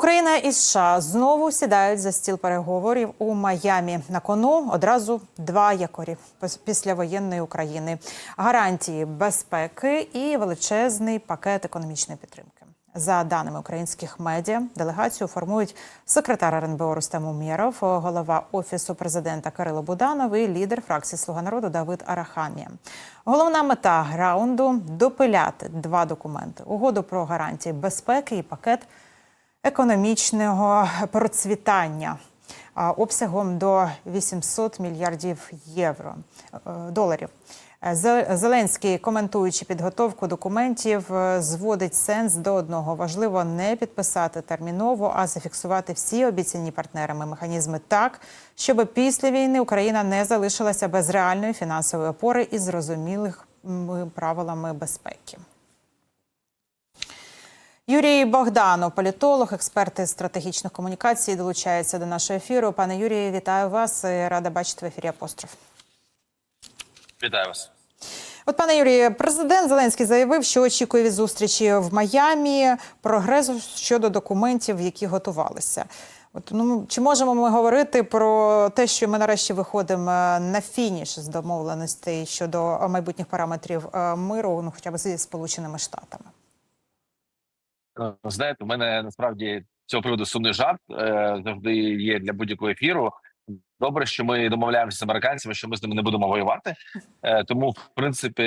Україна і США знову сідають за стіл переговорів у Майамі. На кону одразу два якорі післявоєнної України: гарантії безпеки і величезний пакет економічної підтримки. За даними українських медіа, делегацію формують секретар РНБО Рустем Умєров, голова офісу президента Кирило Буданов і лідер фракції Слуга народу Давид Арахамія. Головна мета раунду допиляти два документи: угоду про гарантії безпеки і пакет економічного процвітання обсягом до 800 мільярдів євро е, доларів. Е, Зеленський, коментуючи підготовку документів, е, зводить сенс до одного: важливо не підписати терміново, а зафіксувати всі обіцяні партнерами механізми так, щоб після війни Україна не залишилася без реальної фінансової опори і зрозумілих правилами безпеки. Юрій Богданов, політолог, експерт із стратегічних комунікацій, долучається до нашого ефіру. Пане Юрію, вітаю вас. Рада бачити в ефірі Апостроф. Вітаю вас. От, пане Юрію, президент Зеленський заявив, що очікує від зустрічі в Майамі прогресу щодо документів, які готувалися. От ну чи можемо ми говорити про те, що ми нарешті виходимо е, на фініш з домовленостей щодо майбутніх параметрів е, миру, ну хоча б зі Сполученими Штатами? Ну, Знаєте, у мене насправді цього приводу сумний жарт е, завжди є для будь-якого ефіру. Добре, що ми домовляємося з американцями, що ми з ними не будемо воювати. Е, тому, в принципі,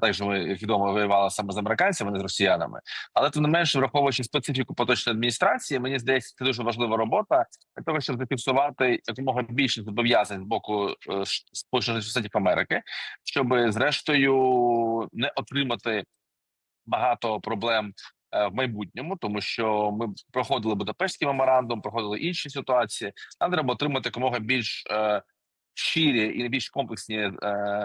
так що ми як відомо воювали саме з американцями, не з росіянами. Але тим не менше, враховуючи специфіку поточної адміністрації, мені здається, це дуже важлива робота для того, щоб зафіксувати якомога більше зобов'язань з боку е, Сполучених Штатів Америки, щоб зрештою не отримати багато проблем е, в майбутньому, тому що ми проходили Будапештський меморандум, проходили інші ситуації. Нам треба отримати якомога більш е, щирі і більш комплексні е,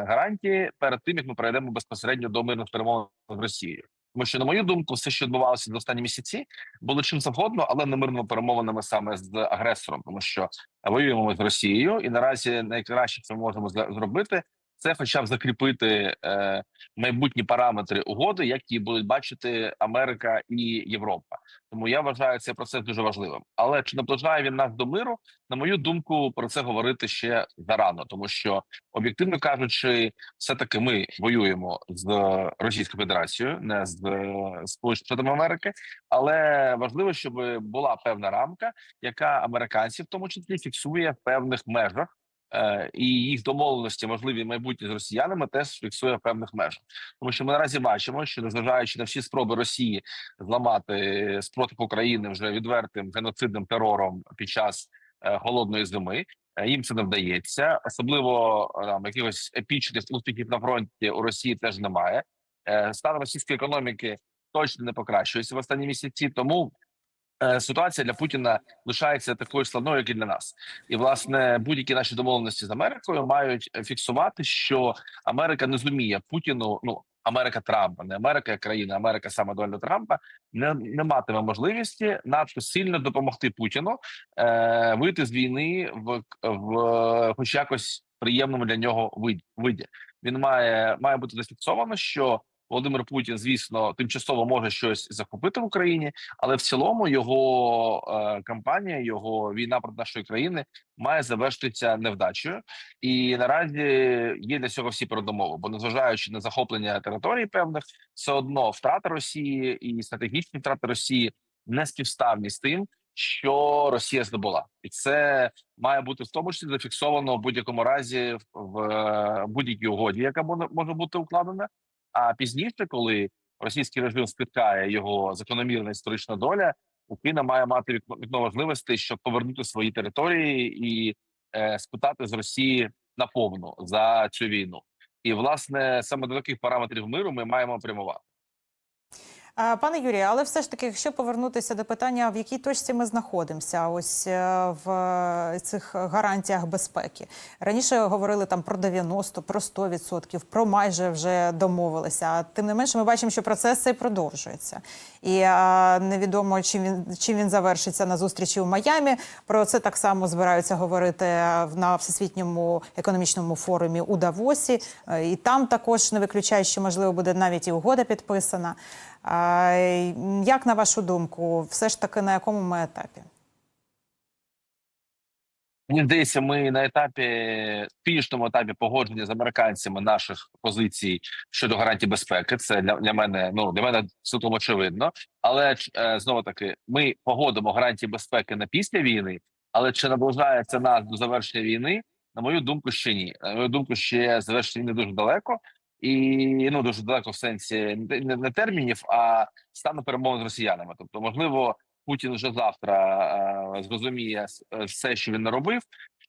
гарантії перед тим, як ми перейдемо безпосередньо до мирних перемовин з Росією. Тому що, на мою думку, все, що відбувалося за останні місяці, було чим завгодно, але не мирними перемовинами саме з агресором, тому що воюємо ми з Росією, і наразі найкраще, що ми можемо зробити, це хоча б закріпити е, майбутні параметри угоди, які будуть бачити Америка і Європа. Тому я вважаю цей процес дуже важливим. Але чи наближає він нас до миру? На мою думку, про це говорити ще зарано, тому що об'єктивно кажучи, все таки ми воюємо з Російською Федерацією, не з е, Сполученими Штатами Америки. Але важливо, щоб була певна рамка, яка американці в тому числі фіксує в певних межах. Е, І їх домовленості можливі майбутні з росіянами теж фіксує в певних межах, тому що ми наразі бачимо, що незважаючи на всі спроби Росії зламати спротив України вже відвертим геноцидним терором під час е, голодної зими, е, їм це не вдається. Особливо е, там якихось епічних успіхів на фронті у Росії теж немає. Е, Стан російської економіки точно не покращується в останні місяці. Тому е, ситуація для Путіна лишається такою складною, як і для нас. І власне будь-які наші домовленості з Америкою мають е, фіксувати, що Америка не зуміє Путіну. Ну Америка Трампа, не Америка як країна, Америка саме Дональда Трампа не, не матиме можливості надто сильно допомогти Путіну е, вийти з війни в, в хоч якось приємному для нього виді. Він має має бути зафіксовано, що Володимир Путін, звісно, тимчасово може щось захопити в Україні, але в цілому його е, кампанія, його війна проти нашої країни має завершитися невдачею. І наразі є для цього всі передумови. Бо незважаючи на захоплення територій певних, все одно втрата Росії і стратегічні втрати Росії не співставні з тим, що Росія здобула, і це має бути в тому числі зафіксовано в будь-якому разі в, е, будь-якій угоді, яка може бути укладена. А пізніше, коли російський режим спіткає його закономірна історична доля, Україна має мати вікно, можливостей, щоб повернути свої території і е, спитати з Росії наповну за цю війну. І власне саме до таких параметрів миру ми маємо прямувати. Пане Юрію, але все ж таки, якщо повернутися до питання, в якій точці ми знаходимося, ось е, в е, цих гарантіях безпеки. Раніше говорили там про 90, про 100%, про майже вже домовилися. А тим не менше, ми бачимо, що процес цей продовжується. І а, невідомо, чим він чим він завершиться на зустрічі у Майамі. Про це так само збираються говорити е, на всесвітньому економічному форумі у Давосі. Е, І там також не виключають, що можливо буде навіть і угода підписана. А, Як на вашу думку, все ж таки на якому ми етапі? Мені здається, ми на етапі фінішному етапі погодження з американцями наших позицій щодо гарантій безпеки. Це для, для мене ну для мене цілком очевидно. Але е, знову таки, ми погодимо гарантії безпеки на після війни. Але чи наближається нас до завершення війни? На мою думку, ще ні. На мою думку, ще завершення війни дуже далеко, і ну дуже далеко в сенсі не, не термінів, а стану перемовин з росіянами. Тобто, можливо, Путін вже завтра е, зрозуміє е, все, що він наробив.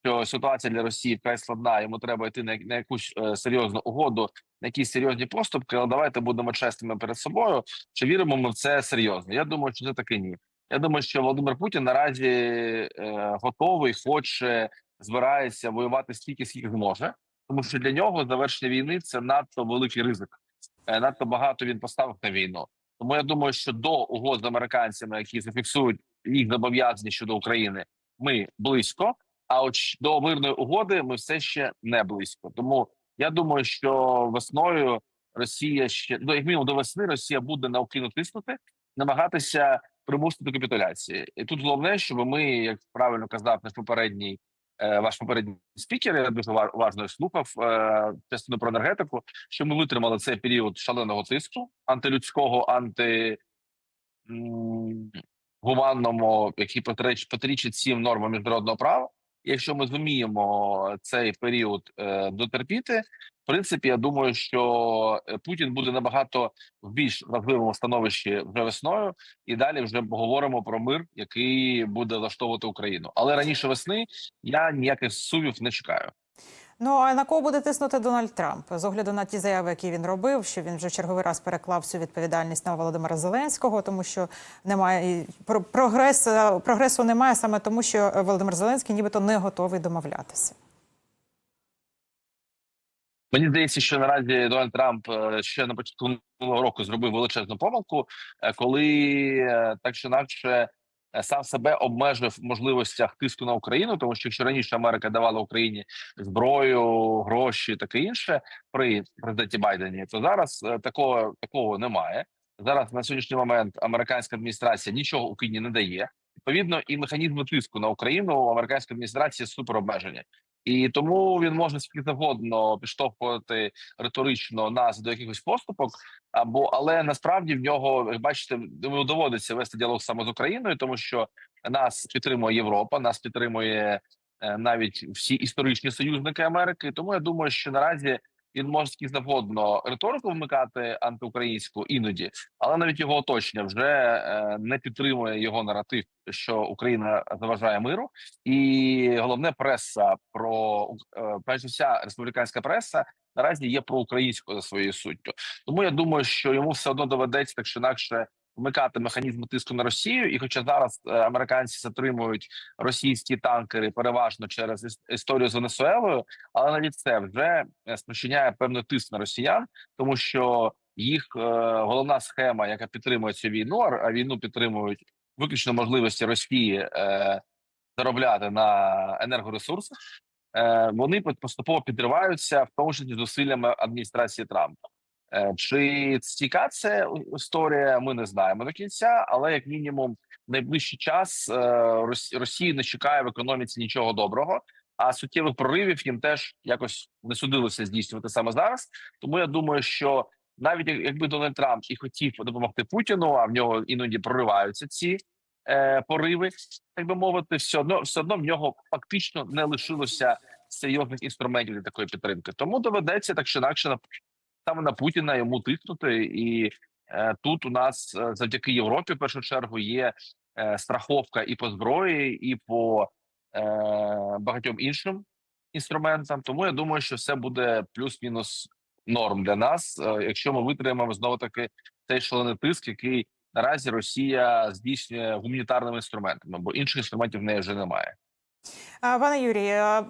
Що ситуація для Росії вкрай складна, йому треба йти на, на якусь е, серйозну угоду, на якісь серйозні поступки. Але давайте будемо чесними перед собою. Чи віримо ми в це серйозно? Я думаю, що це таки ні. Я думаю, що Володимир Путін наразі е, готовий, хоче збирається воювати стільки, скільки зможе, тому що для нього завершення війни це надто великий ризик. Е, надто багато він поставив на війну. Тому я думаю, що до угод з американцями, які зафіксують їх зобов'язання щодо України, ми близько. А от до мирної угоди ми все ще не близько. Тому я думаю, що весною Росія ще ну, як мінімум до весни Росія буде на Україну тиснути, намагатися примусити до капітуляції. І тут головне, щоб ми, як правильно казав наш попередній ваш попередній спікер, я дуже ува- уважно слухав е, частину про енергетику. Що ми витримали цей період шаленого тиску антилюдського, анти гуманному, який протиріч- протирічить всім нормам міжнародного права. Якщо ми зуміємо цей період е, дотерпіти, в принципі, я думаю, що е, Путін буде набагато в більш важливому становищі вже весною, і далі вже говоримо про мир, який буде влаштовувати Україну. Але раніше весни я ніяких сумів не чекаю. Ну а на кого буде тиснути Дональд Трамп з огляду на ті заяви, які він робив, що він вже черговий раз переклав всю відповідальність на Володимира Зеленського, тому що немає прогрес, е, прогресу немає саме тому, що Володимир Зеленський нібито не готовий домовлятися. Мені здається, що наразі Дональд Трамп е, ще на початку року зробив величезну помилку, е, коли так чи інакше сам себе обмежив можливостях тиску на Україну, тому що якщо раніше Америка давала Україні зброю, гроші, таке інше при президенті Байдені, то зараз е, такого такого немає. Зараз на сьогоднішній момент американська адміністрація нічого Україні не дає. Відповідно, і механізми тиску на Україну американської адміністрації супер обмежені. І тому він може скільки завгодно підштовхувати риторично нас до якихось поступок, або але насправді в нього як бачите, доводиться вести діалог саме з Україною, тому що нас підтримує Європа, нас підтримує е, навіть всі історичні союзники Америки. Тому я думаю, що наразі він може скільки завгодно риторику вмикати антиукраїнську іноді, але навіть його оточення вже е, не підтримує його наратив, що Україна заважає миру. І головне преса про е, перш вся республіканська преса наразі є проукраїнською за своєю суттю. Тому я думаю, що йому все одно доведеться так чи інакше вмикати механізми тиску на Росію. І, хоча зараз е, американці затримують російські танкери переважно через іс- історію з Венесуелою, але навіть це вже е, спричиняє певний тиск на росіян, тому що їх е, головна схема, яка підтримує цю війну, а війну підтримують виключно можливості Росії. Заробляти на енергоресурсах, вони поступово підриваються, в тому числі зусиллями адміністрації Трампа. Е, Чи стійка це історія? Ми не знаємо до кінця, але як мінімум, найближчий час е, Рос- Росії не чекає в економіці нічого доброго. А суттєвих проривів їм теж якось не судилося здійснювати саме зараз. Тому я думаю, що навіть як- якби Дональд Трамп і хотів допомогти Путіну, а в нього іноді прориваються ці е, пориви, так би мовити, все одно все одно в нього фактично не лишилося серйозних інструментів для такої підтримки. Тому доведеться так чи інакше на саме на Путіна йому тиснути. І е, тут у нас е, завдяки Європі, в першу чергу, є е, страховка і по зброї, і по е, багатьом іншим інструментам. Тому я думаю, що все буде плюс-мінус норм для нас, е, якщо ми витримаємо знову таки цей шалений тиск, який наразі Росія здійснює гуманітарними інструментами, бо інших інструментів в неї вже немає. Пане Юрію,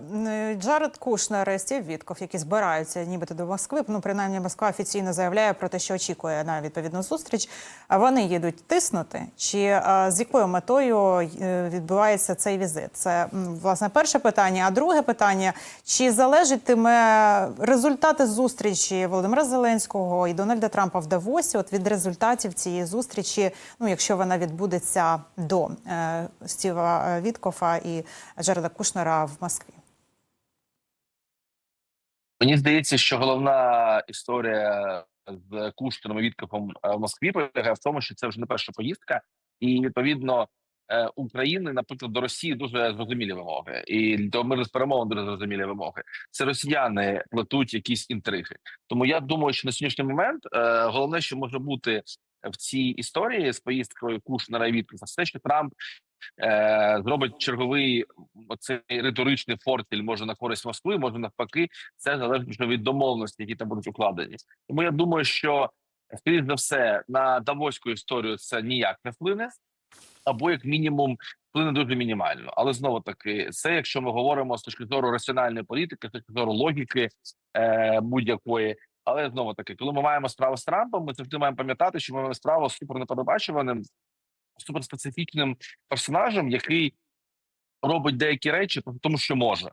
Джаред Кушнер Стів Вітков, які збираються нібито до Москви. Ну, принаймні, Москва офіційно заявляє про те, що очікує на відповідну зустріч. А вони їдуть тиснути? Чи з якою метою е, відбувається цей візит? Це власне перше питання. А друге питання: чи залежатиме результати зустрічі Володимира Зеленського і Дональда Трампа в Давосі? От від результатів цієї зустрічі, ну якщо вона відбудеться до е, Стіва е, Віткофа і Джареда Кушнера в Москві? Мені здається, що головна історія з Куштером і Віткофом е, в Москві полягає в тому, що це вже не перша поїздка, і відповідно е, України, наприклад, до Росії дуже зрозумілі вимоги, і до миру з перемовин дуже зрозумілі вимоги. Це росіяни плетуть якісь інтриги. Тому я думаю, що на сьогоднішній момент е, головне, що може бути в цій історії з поїздкою Кушнера і Віткофа, це те, що Трамп е, зробить черговий оцей риторичний фортель може на користь Москви, може навпаки, це залежить від домовленості, які там будуть укладені. Тому я думаю, що скоріш за все на Давоську історію це ніяк не вплине, або як мінімум вплине дуже мінімально. Але знову таки, це якщо ми говоримо з точки зору раціональної політики, з точки зору логіки е, будь-якої. Але знову таки, коли ми маємо справу з Трампом, ми завжди маємо пам'ятати, що ми маємо справу з супернепередбачуваним, суперспецифічним персонажем, який робить деякі речі, тому що може.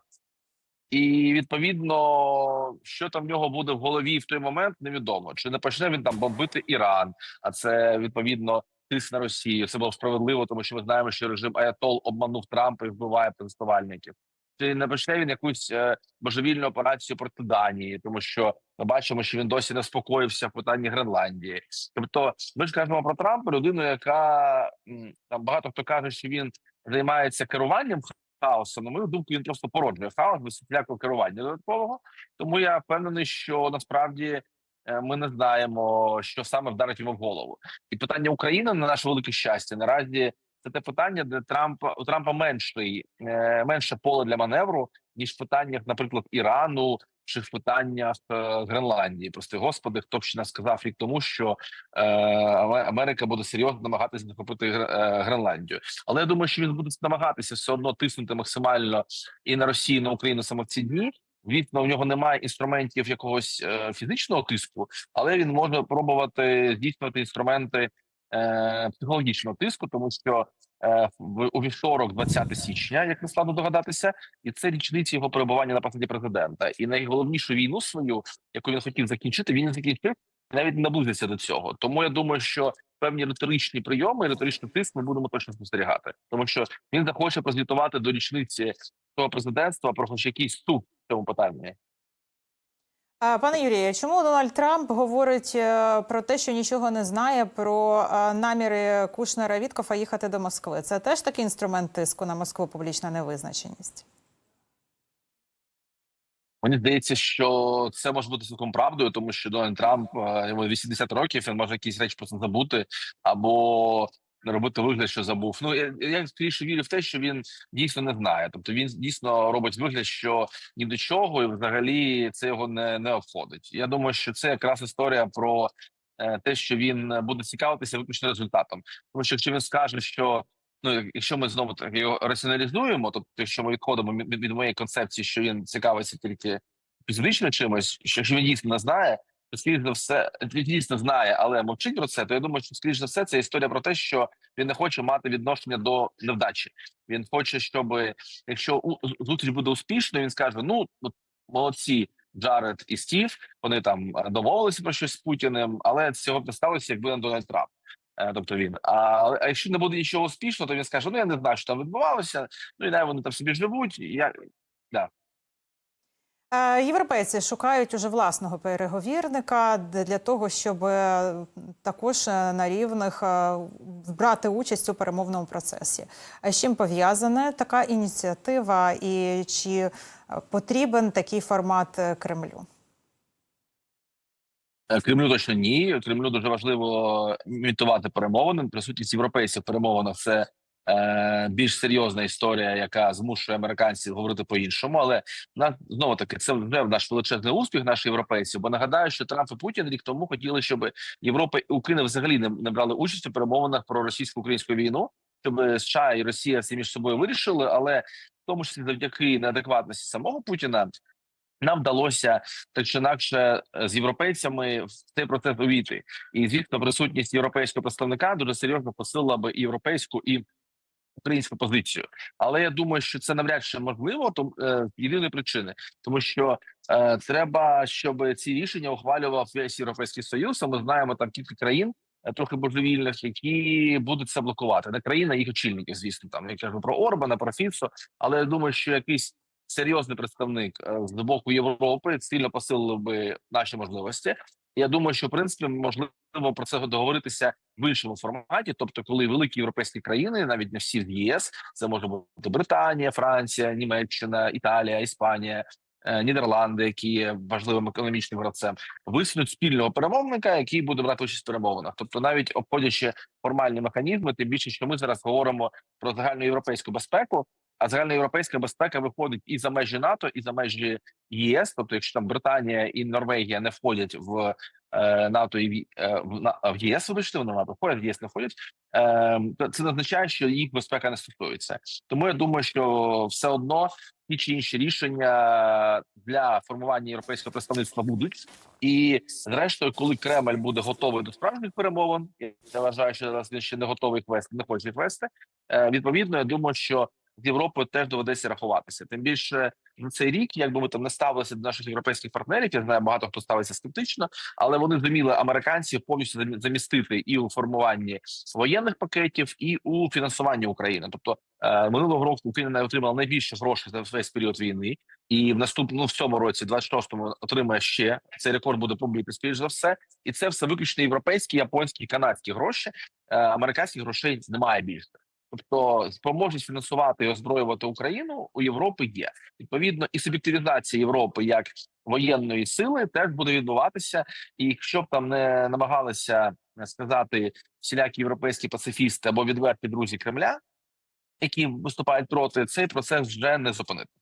І відповідно, що там в нього буде в голові в той момент, невідомо. Чи не почне він там бомбити Іран? А це відповідно тиск на Росію. Це було справедливо, тому що ми знаємо, що режим Аятол обманув Трампа і вбиває протестувальників. Чи не почне він якусь е, божевільну операцію проти Данії, тому що ми бачимо, що він досі не спокоївся в питанні Гренландії. Тобто, ми ж кажемо про Трампа, людину, яка там багато хто каже, що він займається керуванням хаосом. На мою думку, він просто породжує хаос без керування додаткового. Тому я впевнений, що насправді е, ми не знаємо, що саме вдарить йому в голову. І питання України на наше велике щастя наразі це те питання, де Трампа у Трампа менший е, менше поле для маневру ніж в питаннях, наприклад, Ірану. Чи в питаннях е, Гренландії, прости господи, хто б ще не сказав рік тому, що е, Америка буде серйозно намагатися захопити е, Гренландію. Але я думаю, що він буде намагатися все одно тиснути максимально і на Росію, і на Україну саме в ці дні. Звісно, у нього немає інструментів якогось е, фізичного тиску, але він може пробувати здійснювати інструменти е, психологічного тиску, тому що е, в у вівторок, 20 січня, як не складно догадатися, і це річниця його перебування на посаді президента. І найголовнішу війну свою, яку він хотів закінчити, він закінчив навіть не наблизився до цього. Тому я думаю, що певні риторичні прийоми, риторичний тиск ми будемо точно спостерігати, тому що він захоче прозвітувати до річниці того президентства про хоч якийсь суд в цьому питанні. Пане Юрію, чому Дональд Трамп говорить е, про те, що нічого не знає про е, наміри Кушнера Віткофа їхати до Москви? Це теж такий інструмент тиску на Москву публічна невизначеність. Мені здається, що це може бути цілком правдою, тому що Дональд Трамп е, йому 80 років, він може якісь речі просто забути або робити вигляд, що забув. Ну я, я скоріше вірю в те, що він дійсно не знає. Тобто він дійсно робить вигляд, що ні до чого, і взагалі це його не, не обходить. Я думаю, що це якраз історія про е, те, що він буде цікавитися виключно результатом. Тому що якщо він скаже, що ну якщо ми знову так його раціоналізуємо, тобто якщо ми відходимо від, від моєї концепції, що він цікавиться тільки фізично чимось, що якщо він дійсно не знає, скоріш за все дійсно знає, але мовчить про це. То я думаю, що скоріш за все це історія про те, що він не хоче мати відношення до невдачі. Він хоче, щоб якщо зустріч буде успішною, він скаже: ну молодці. Джаред і Стів вони там е, домовилися про щось з Путіним, але цього б не сталося, якби не Дональд Трамп. Е, Тобто він. А, а якщо не буде нічого успішного, то він скаже: ну я не знаю, що там відбувалося. Ну і дай вони там собі живуть. Я Е, Європейці шукають уже власного переговірника для того, щоб е, також е, на рівних е, брати участь у перемовному процесі. З чим пов'язана така ініціатива, і чи е, потрібен такий формат е, Кремлю? Е, Кремлю точно ні. Кремлю дуже важливо імітувати перемовини. Присутність європейців в перемовинах це е, більш серйозна історія, яка змушує американців говорити по-іншому. Але на знову таки це вже наш величезний успіх наших європейців. Бо нагадаю, що Трамп і Путін рік тому хотіли, щоб Європа і Україна взагалі не, не брали участь у перемовинах про російсько-українську війну, щоб США і Росія всі між собою вирішили, але. в тому числі завдяки неадекватності самого Путіна. Нам вдалося так чи інакше е, з європейцями в цей процес увійти, і звісно, присутність європейського представника дуже серйозно посилила би європейську і українську позицію. Але я думаю, що це навряд чи можливо, то е, єдиної причини, тому що е, треба, щоб ці рішення ухвалював весь європейський союз. А ми знаємо там кілька країн. е, Трохи божевільних, які будуть це блокувати, не країна їх очільників, звісно, там я кажу про Орбана, про Фіцо, але я думаю, що якийсь серйозний представник е, з боку Європи сильно посилив би наші можливості. Я думаю, що в принципі можливо про це договоритися в іншому форматі, тобто, коли великі європейські країни, навіть не всі з ЄС, це може бути Британія, Франція, Німеччина, Італія, Іспанія. е, Нідерланди, які є важливим економічним гравцем, висунуть спільного перемовника, який буде брати участь в перемовинах. Тобто, навіть обходячи формальні механізми, тим більше, що ми зараз говоримо про загальноєвропейську безпеку, а загальноєвропейська безпека виходить і за межі НАТО, і за межі ЄС. Тобто, якщо там Британія і Норвегія не входять в е, НАТО і е, в, на- в ЄС, вибачте, вони НАТО входять, в єс не входять. Е, це не означає, що їх безпека не стосується. Тому я думаю, що все одно ті чи інші рішення для формування європейського представництва будуть. І зрештою, коли Кремль буде готовий до справжніх перемовин, я вважаю, що зараз він ще не готовий їх вести, не хоче вести. Е, відповідно, я думаю, що з Європою теж доведеться рахуватися. Тим більше за цей рік, якби ми там не ставилися до наших європейських партнерів, я знаю, багато хто ставиться скептично, але вони зуміли американців повністю замі- замістити і у формуванні воєнних пакетів, і у фінансуванні України. Тобто е, минулого року Україна отримала найбільше грошей за весь період війни, і в наступному в цьому році, 26-му, отримає ще цей рекорд буде побитий, скоріш за все, і це все виключно європейські, японські, канадські гроші. Е, американських грошей немає більше. Тобто спроможність фінансувати і озброювати Україну у Європи є відповідно, і суб'єктивізація Європи як воєнної сили теж буде відбуватися. І якщо б там не намагалися сказати всілякі європейські пацифісти або відверті друзі Кремля, які виступають проти, цей процес вже не зупинити.